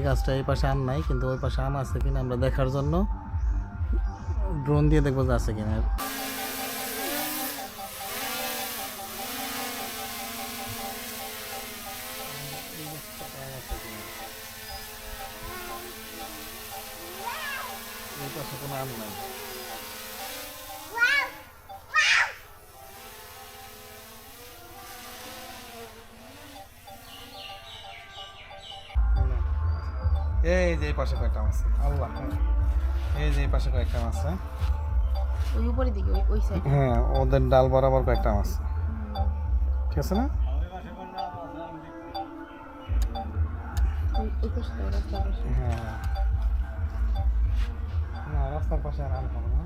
এই গাছটা এই পাশে আম নাই, কিন্তু ওই পাশে আম আছে কিনা আমরা দেখার জন্য। ড্রোন দিয়ে দেখব যে আছে কিনা। এই যে এই পাশে কয়েকটা মাছ। আল্লাহ এই যে এই পাশে কয়েকটা মাছ আছে ওই উপরে দিকে ওই সাইড হ্যাঁ ওদের ডাল বরাবর কয়েকটা মাছ। ঠিক আছে না? হ্যাঁ। না রাস্তার পাশে আর আম না।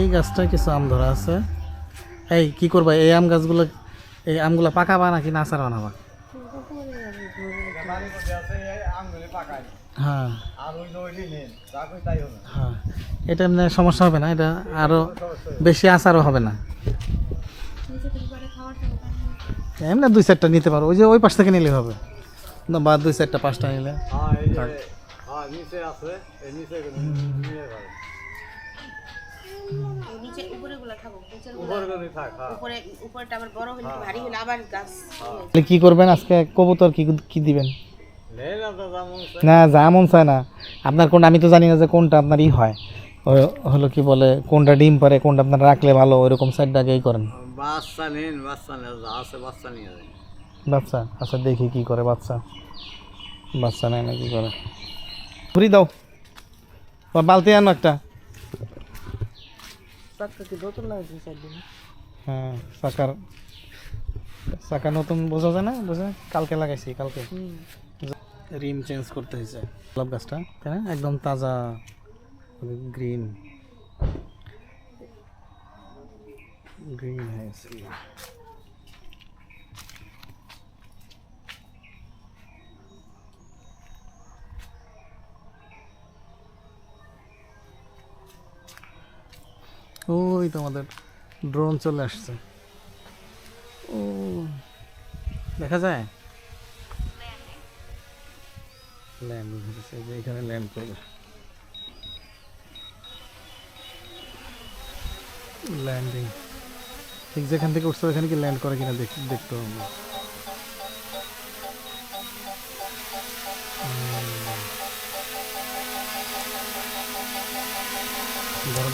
এই গাছটা কিছু আম ধরা আছে। এই কি করবা? এই আম গাছগুলো এই আমগুলো পাকাবা নাকি নাচার বানাবা? হ্যাঁ। হ্যাঁ। এটা এমনি সমস্যা হবে না এটা আরও বেশি আচারও হবে না। এমনি দুই চারটা নিতে পারো। ওই যে ওই পাশ থেকে নিলে হবে। না বা দুই চারটা পাঁচটা নিলে। এই নিচে উপরে গুলা খাব নিচের উপরে উপরটা আবার বড় হলে ভারী হলে আবার গাছ কি করবেন আজকে? কবুতর কি কি দিবেন? না যা মন চায়। না আপনার কোনটা? আমি তো জানি না যে কোনটা আপনার ই হয় হলো কি বলে কোনটা ডিম পারে কোনটা আপনার রাখলে ভালো ওইরকম সাইডটা আগেই করেন। বাচ্চা নেন বাচ্চা আছে বাচ্চা নিয়ে বাচ্চা? আচ্ছা দেখি কি করে বাচ্চা। বাচ্চা নেয় না কি করে? ঘুরি দাও। বালতি আনো একটা। কি বোতল লাগছে চার দিন হ্যাঁ চাকার চাকা নতুন বোঝা যায় না বোঝা কালকে লাগাইছি কালকে রিম চেঞ্জ করতে হয়েছে গোলাপ গাছটা তাই না একদম তাজা গ্রিন গ্রিন হয়েছে ওই তো আমাদের ড্রোন চলে আসছে। ও, দেখা যায়? ল্যান্ড হয়েছে যে এখানে ল্যান্ড করবে। ল্যান্ডিং ঠিক যেখান থেকে উঠছে ওখানে কি ল্যান্ড করে কিনা দেখ দেখতে হবে। হুম। ধরো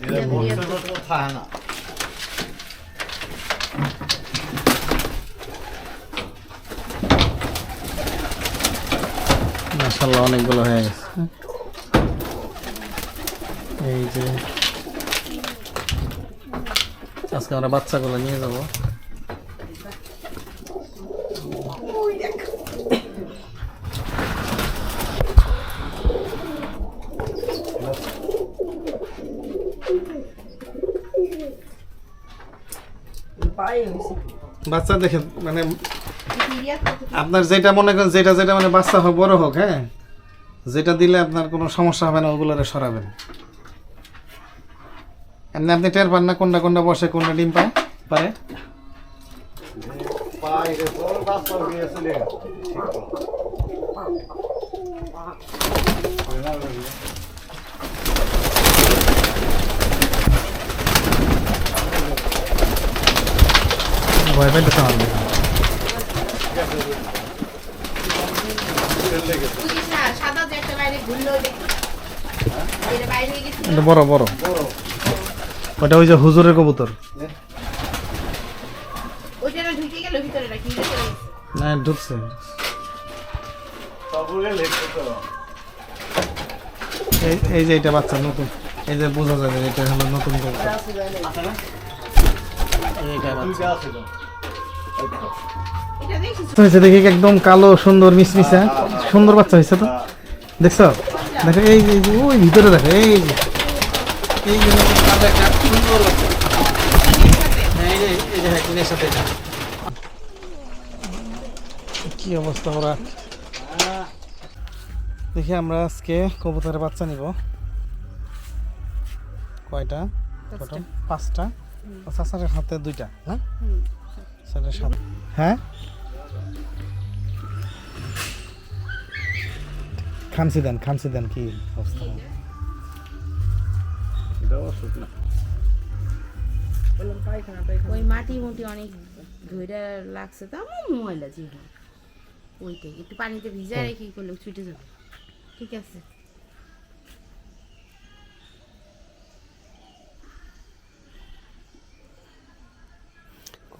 Ile mocno rozłapana. মাসাল্লাহ অনেকগুলো হয়ে গেছে এই যে আজকে আমরা বাচ্চাগুলো নিয়ে যাবো বাচ্চা দেখেন মানে আপনার যেটা মনে করেন যেটা যেটা মানে বাচ্চা হোক বড় হোক হ্যাঁ? যেটা দিলে আপনার কোনো সমস্যা হবে না ওগুলোরে সরাবেন। এমনি আপনি টের পান না কোনটা কোনটা বসে কোনটা ডিম পায় পারে? বাইরে তোর বাচ্চা দিয়েছিলে ভয় পাইতে তো হবে বুঝিস না সাদা যে একটা বাইরে ঘুরলো দেখি এটা বাইরে গেছিল এটা বড় বড়। ওটা ওই যে হুজুরের কবুতর। না ঢুকছে। তো এই এই যে এটা বাচ্চা নতুন। এই যে বোঝা যাবে এটা হলো নতুন কবুতর। এইটা বাচ্চা। হয়েছে দেখি একদম কালো সুন্দর মিসমিসা। সুন্দর বাচ্চা হয়েছে তো। দেখছ? দেখো এই ওই ভিতরে দেখো এই। কি অবস্থা ওরা? দেখি আমরা আজকে কবুতরের বাচ্চা নিব। কয়টা? পাঁচটা। হাতে দুইটা হ্যাঁ? হ্যাঁ? খামসি দেন খামসি দেন কি অবস্থা? ওই মাটি মুটি অনেক ধইরা লাগছে তো আমার ময়লা যে ওইটাই একটু পানিতে ভিজায় রেখে করলে ছুটে যাবে। ঠিক আছে।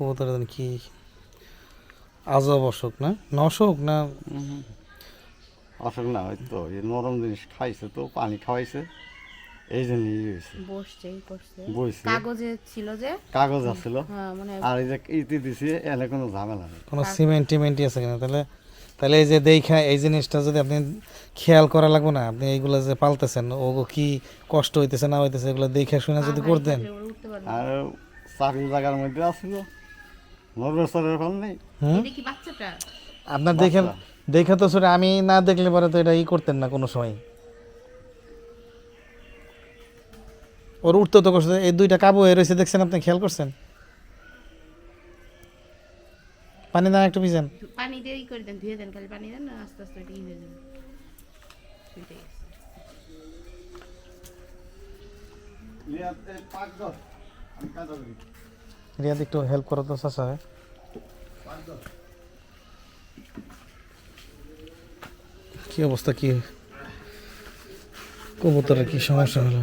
কবুতর দেন কি আজব অসুখ না না? অসুখ না অসুখ না হয়তো এই নরম জিনিস খাইছে তো পানি খাওয়াইছে। এই জন্য ই হয়েছে বসছে কাগজে ছিল যে? কাগজ আছিল। হ্যাঁ মানে আর এই যে ইতি দিছি এনে কোনো ঝামেলা নেই। কোনো সিমেন্ট টিমেন্টি আছে কিনা? তাহলে তাহলে এই যে দেখা এই জিনিসটা যদি আপনি খেয়াল করা লাগবে না আপনি এইগুলো যে পালতেছেন ওগো কি কষ্ট হইতেছে না হইতেছে এগুলো দেখে শুনে যদি করতেন। আর চাকরি জায়গার মধ্যে আসছিল নরবেশ্বরের ফল নেই। এটা কি বাচ্চাটা? আপনার দেখে বাচ্চা। দেখে তো সেটা আমি না দেখলে পরে তো এটা ই করতেন না কোনো সময়। ওর উঠতে তো করছে এই দুইটা কাবু হয়ে রয়েছে দেখছেন আপনি? খেয়াল করছেন? পানি না একটু ভিজেন। পানি দিয়ে ই করে দেন ধুয়ে দেন খালি পানি দেন আস্তে আস্তে এটা হয়ে যাবে। ছুটে গেছে রিয়াদ একটু হেল্প করো তো চাষা কি অবস্থা কি? কবুতরের কি সমস্যা হলো?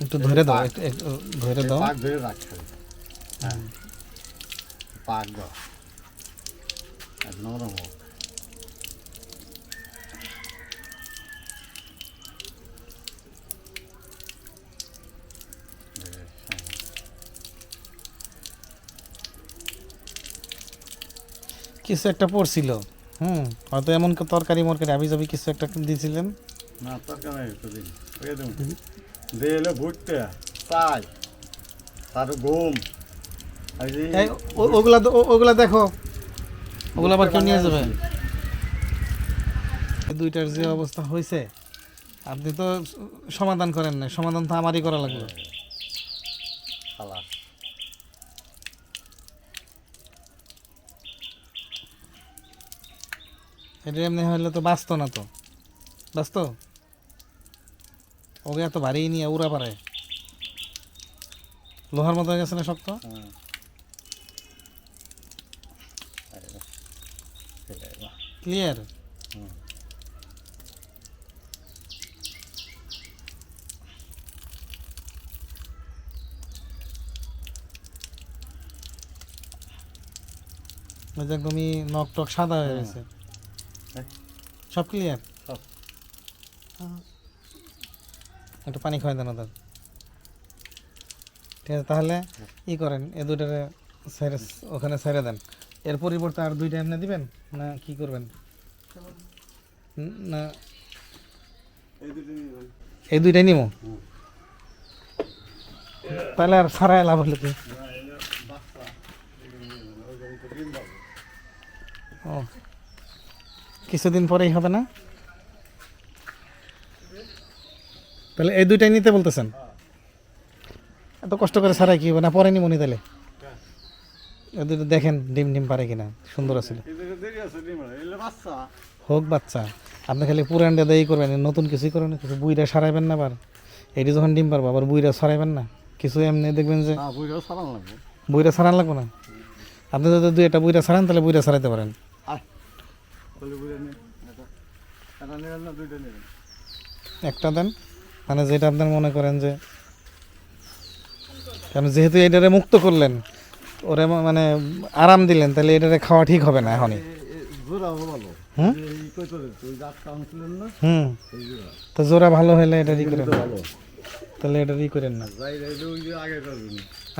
একটু ধরে দাও একটু ধরে দাও। ধরে রাখতে হ্যাঁ। পাক দাও। নরম হোক। কিছু একটা পড়ছিল। হুম হয়তো এমন তরকারি মরকারি আবি যাবি কিছু একটা দিয়েছিলেন না তরকার দেবো দিলে ভুটতে চাই তার গম ওগুলা ওগুলা দেখো। ওগুলা আবার কেউ নিয়ে যাবে? দুইটার যে অবস্থা হয়েছে আপনি তো সমাধান করেন না সমাধান তো আমারই করা লাগবে এটা এমনি হলে তো বাঁচতো না তো। বাঁচতো? ওকে এত ভারী নিয়ে উড়া পারে। লোহার মতো হয়ে গেছে না শক্ত? ক্লিয়ার একদমই নখ টক সাদা হয়ে গেছে। সব ক্লিয়ার সব। একটু পানি খাওয়াই দেন ওদের। ঠিক আছে তাহলে ই করেন এ দুইটারে ছেড়ে ওখানে ছেড়ে দেন। এর পরিবর্তে আর দুইটা এমনি দিবেন না কি করবেন? না। এই দুইটাই নিব। তাহলে আর সারাই লাভ হলো কি। ও। কিছুদিন পরেই হবে না? তাহলে এই দুইটাই নিতে বলতেছেন? এত কষ্ট করে সারাই কি হবে না? পরে নিমনি তাহলে। এই দুটো দেখেন ডিম ডিম পারে কিনা। সুন্দর আছে। এই। হোক বাচ্চা। আপনি খালি পুরানটা দেই করবেন। নতুন কিছুই করেন না, কিছু বুইরা সারাইবেন না আবার। এটি যখন ডিম পারব আবার বুইরা সরাইবেন না। কিছু এমনি দেখবেন যে বুঝেও সারান লাগবে। বুইরা সারান লাগবে না। আপনি যদি দুই একটা বুইরা সারান তাহলে বুইরা সারাইতে পারেন আয়। তাহলে বুঝে নিন। এটা- এটা নিবেন না, দুইটা নিবেন? একটা দেন। মানে যেটা আপনার মনে করেন যে, কারণ যেহেতু এটারে মুক্ত করলেন, ওরে মানে আরাম দিলেন, তাহলে এটারে খাওয়া ঠিক হবে না এখনই। তো জোড়া ভালো হলে এটা ই করেন। তাহলে এটা ই করেন না।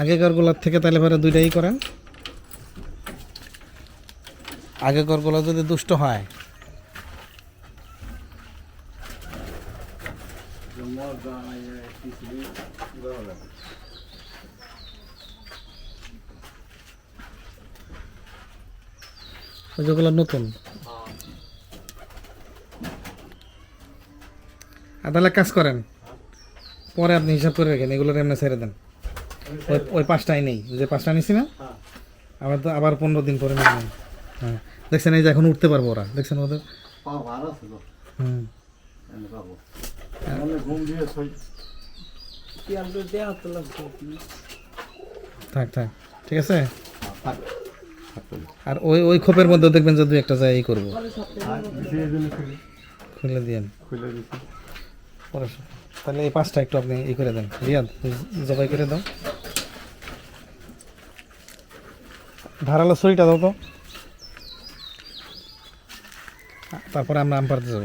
আগেকার গোলার থেকে তাহলে পরে দুইটাই করেন। আগেকার গোলা যদি দুষ্ট হয়। যেগুলো নতুন। আর তাহলে কাজ করেন পরে আপনি হিসাব করে রাখেন এগুলোর এমনি ছেড়ে দেন। ওই ওই পাঁচটাই নেই যে পাঁচটা নিছি না হ্যাঁ। আবার তো আবার পনেরো দিন পরে নেবেন হ্যাঁ। দেখছেন এই যে এখন উঠতে পারব ওরা। দেখছেন ওদের? হুম। এনে পাবো। এমনি ঘুম দিয়ে থই। থাক থাক। ঠিক আছে? হ্যাঁ। আর ওই ওই খোপের মধ্যে দেখবেন যে দুই একটা এই করব। খুলে- দিয়েন। খুলে। পরে তাহলে এই পাঁচটা একটু আপনি ই করে দেন। রিয়াদ জবাই করে দাও। ধারালো ছুরিটা দাও তো। তারপরে আমরা আম পারতে যাব